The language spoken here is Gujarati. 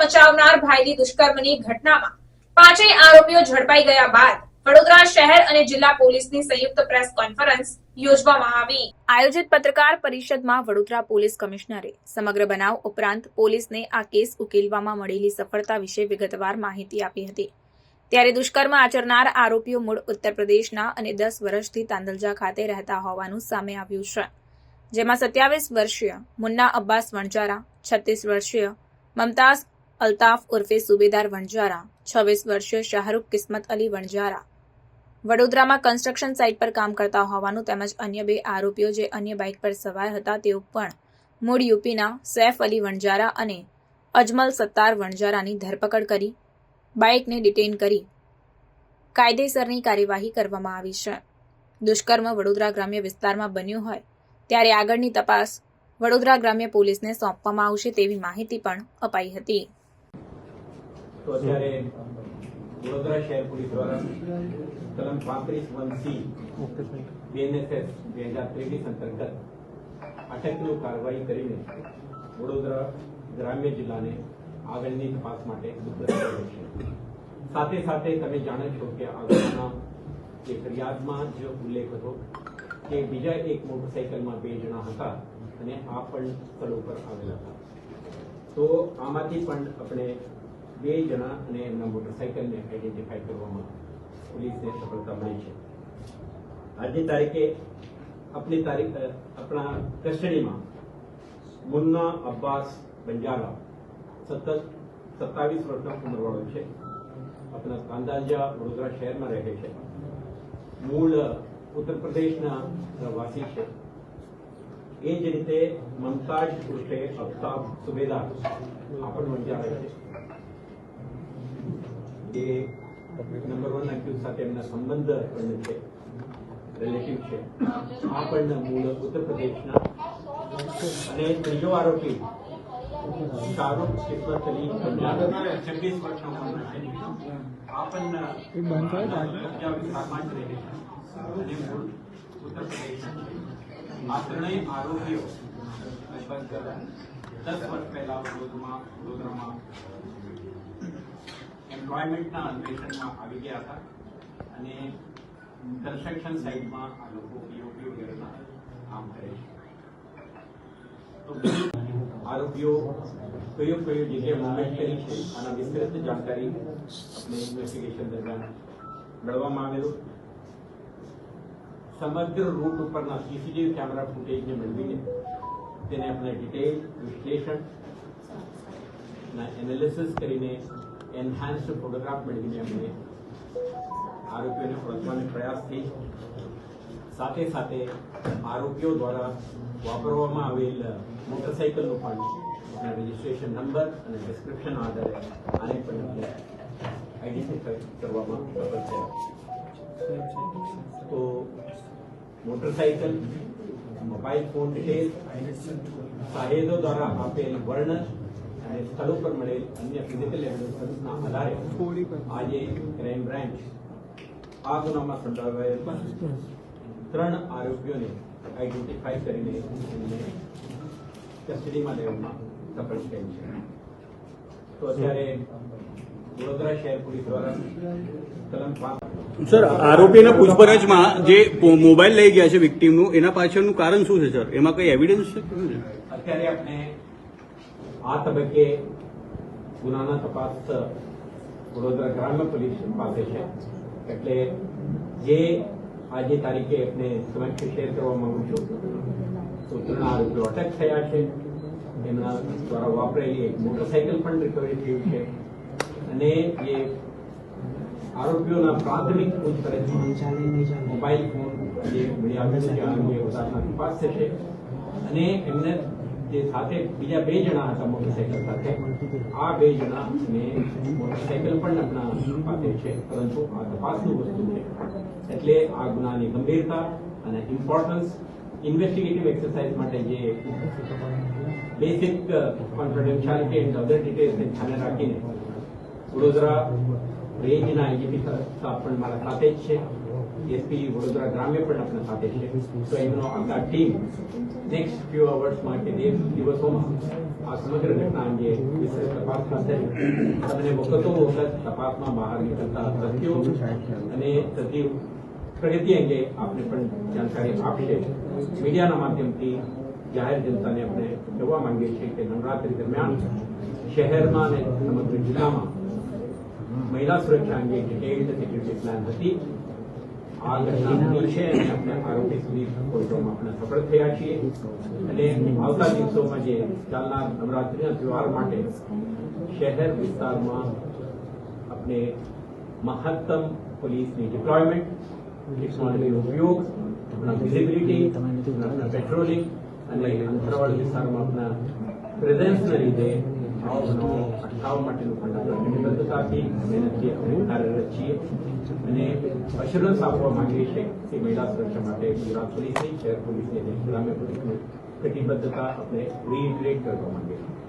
મચાવનાર ભાઈની દુષ્કર્મની ઘટનામાં પાંચેય આરોપીઓ ઝડપાઈ ગયા બાદ વડોદરા શહેર અને જિલ્લા પોલીસની સંયુક્ત પ્રેસ કોન્ફરન્સ આયોજિત પત્રકાર પરિષદમાં વડોદરા પોલીસ કમિશનરે સમગ્ર બનાવ ઉપરાંત પોલીસને આ કેસ ઉકેલવામાં મળેલી સફળતા વિશે વિગતવાર માહિતી આપી હતી. ત્યારે દુષ્કર્મ આચરનાર આરોપીઓ મૂળ ઉત્તર પ્રદેશના અને દસ વર્ષથી તાંદલજા ખાતે રહેતા હોવાનું સામે આવ્યું છે. જેમાં સત્યાવીસ વર્ષીય મુન્ના અબ્બાસ વણજારા છત્રીસ વર્ષીય મમતાઝ અલ્તાફ ઉર્ફે સુબેદાર વણજારા છવ્વીસ વર્ષીય શાહરૂખ કિસ્મત અલી વણજારા વડોદરામાં કન્સ્ટ્રક્શન સાઇટ પર કામ કરતા હોવાનું તેમજ અન્ય બે આરોપીઓ જે અન્ય બાઇક પર સવાર હતા તેઓ પણ મૂળ યુપીના સૈફ અલી વણજારા અને અજમલ સત્તાર વણજારાની ધરપકડ કરી બાઇકને ડિટેઇન કરી. કાયદેસરની કાર્યવાહી કરવામાં આવી છે. દુષ્કર્મ વડોદરા ગ્રામ્ય વિસ્તારમાં બન્યું હોય ત્યારે આગળની તપાસ વડોદરા ગ્રામ્ય પોલીસને સોંપવામાં આવશે તેવી માહિતી પણ અપાઈ હતી. તો અત્યારે વડોદરા શહેર પોલીસ દ્વારા કલમ પાંત્રીસ વન સી બીએનએસએસ બે હજાર ત્રેવીસ અંતર્ગત અટકનું કાર્યવાહી કરીને વડોદરા ગ્રામ્ય જિલ્લાને આગળની તપાસ માટે સુપ્રત છે. સાથે સાથે તમે જાણો છો કે આગળના જે ફરિયાદમાં જે ઉલ્લેખ હતો કે બીજા એક મોટરસાઇકલમાં બે જણા હતા અને આ પણ સ્થળ ઉપર આવેલા હતા. તો આમાંથી પણ આપણે બે જણા અને એમના મોટરસાઇકલને આઈડેન્ટિફાઈ કરવામાં પોલીસને સફળતા મળી છે. આજની તારીખે આપણી તારીખ આપણા કસ્ટડીમાં મુન્ના અબ્બાસ બંજારા સતત સત્તાવીસ વર્ષના ઉંમરવાળો છે. આપણા કાંદાજા વડોદરા શહેરમાં રહે છે. મૂળ ઉત્તર પ્રદેશના વાસી છે. એ જ રીતે મમતાજ ઉર્ફે અફતાબ સુબેદાર આપણ પણ વંજારા છે. એ નંબર વન એક્યુઝ સાથે એમના સંબંધ પણ છે. રિલેટિવ છે. આ પણ મૂળ ઉત્તર પ્રદેશના. અને ત્રીજો આરોપી શાહરૂખ કિસ્મત અલી છવ્વીસ વર્ષનો છે. આ પણ અને મૂળ ઉત્તર પ્રદેશના આ ત્રણેય આરોપીઓ લગભગ દસ વર્ષ પહેલા વડોદરામાં વડોદરામાં એમ્પ્લોયમેન્ટના અન્વેષણમાં આવી ગયા હતા અને કન્સ્ટ્રક્શન સાઇટમાં આ લોકો પીઓપી વગેરેમાં કામ કરે છે. તો આરોપીઓ કયો કયો જગ્યાએ મુવમેન્ટ કરી છે, આના વિસ્તૃત જાણકારી આપણે ઇન્વેસ્ટિગેશન દરમિયાન મેળવવામાં આવેલું. સમગ્ર રૂટ ઉપરના સીસીટીવી કેમેરા ફૂટેજને મેળવીને તેને આપણે ડિટેલ વિશ્લેષણ એનાલિસિસ કરીને એન્હાન્સ્ડ ફોટોગ્રાફ મેળવીને અમે આરોપીઓને ઓળખવાનો પ્રયાસ થઈ. સાથે સાથે આરોપીઓ દ્વારા વાપરવામાં આવેલ મોટરસાઇકલનું પણ રજીસ્ટ્રેશન નંબર અને ડિસ્ક્રિપ્શન આધારે આને પણ આઈડેન્ટિફાઈ કરવામાં સફળ થયા. તો મોટરસાઇકલ મોબાઈલ ફોન ડિટેલ સાહેદો દ્વારા આપેલ વર્ણન અને સ્થળ ઉપર મળેલ અન્ય ફિઝિકલ એવિડન્સના આધારે આજે ક્રાઇમ બ્રાન્ચ આ ગુનામાં સંડોવાયેલ ત્રણ આરોપીઓને આઈડેન્ટિફાઈ કરીને એમને કસ્ટડીમાં લેવામાં સફળ થયેલ છે. તો અત્યારે વડોદરા શહેર પોલીસ દ્વારા કલમ સર આરોપીના પૂછપરછમાં જે મોબાઈલ લઈ ગયા છે વિક્ટીમનું એના પાછળનું કારણ શું છે સર? એમાં કઈ એવિડન્સ છે? અત્યારે આપણે આ તબક્કે ગુનાના તપાસ વડોદરા ગ્રામ્ય પોલીસ પાસે છે. એટલે જે આજે તારીખે એમને સમક્ષ શેર કરવા માંગુ છું તો ત્રણ આરોપીઓ અટક થયા છે. એમના દ્વારા વાપરેલી એક મોટરસાયકલ પણ રિકવરી થયું છે. અને જે આરોપીઓના પ્રાથમિક પૂછપરછ મોબાઈલ ફોન જે વધારાના તપાસ થશે. અને એમને જે સાથે બીજા બે જણા હતા મોટરસાઇકલ સાથે. આ બે જણા ને પણ આપણા પાસે છે, પરંતુ આ તપાસનું વસ્તુ છે. એટલે આ ગુનાની ગંભીરતા અને ઇમ્પોર્ટન્સ ઇન્વેસ્ટિગેટિવ એક્સરસાઇઝ માટે જે બેસિક કોન્ફિડેન્શિયાલિટી એન્ડ અધર ડિટેલ્સને ધ્યાને રાખીને વડોદરા રેન્જના આઈજીપી પણ મારા સાથે જ છે. એસપી વડોદરા ગ્રામ્ય પણ આપણા સાથે છે. તો એમનો આખા ટીમ નેક્સ્ટ ફ્યુ અવર્સમાં કે દિવસોમાં આ સમગ્ર ઘટના અંગે વિશેષ તપાસ ધરી તમને વખતો વખત તપાસમાં બહાર નીકળતા તથ્યો અને થતી પ્રગતિ અંગે આપને પણ જાણકારી આપશે. મીડિયાના માધ્યમથી જાહેર જનતાને આપણે કહેવા માંગીએ છીએ કે નવરાત્રી દરમિયાન શહેરમાં અને સમગ્ર જિલ્લામાં મહિલા સુરક્ષા અંગે ડિટેલ્ડ સિક્યુરિટી પ્લાન હતી, આ ઘટના છે અને આપણે આરોપી સુધી પહોંચવામાં આપણે સફળ થયા છીએ. અને આવતા દિવસોમાં જે ચાલનાર નવરાત્રીના તહેવાર માટે શહેર વિસ્તારમાં આપણે મહત્તમ પોલીસની ડિપ્લોયમેન્ટ ટેકનોલોજીનો ઉપયોગ, આપણા વિઝિબિલિટી પેટ્રોલિંગ અને અંતરવાળ વિસ્તારમાં આપણા પ્રેઝન્સના લીધે બનાવો અટકાવવા માટેનું પણ આપણે મહેનતથી અને અશ્યોરન્સ આપવા માંગીએ છીએ કે મહિલા માટે ગુજરાત પોલીસની શહેર પોલીસની અને ગ્રામ્ય કટિબદ્ધતા આપણે રીઇટરેટ કરવા માંગીએ છીએ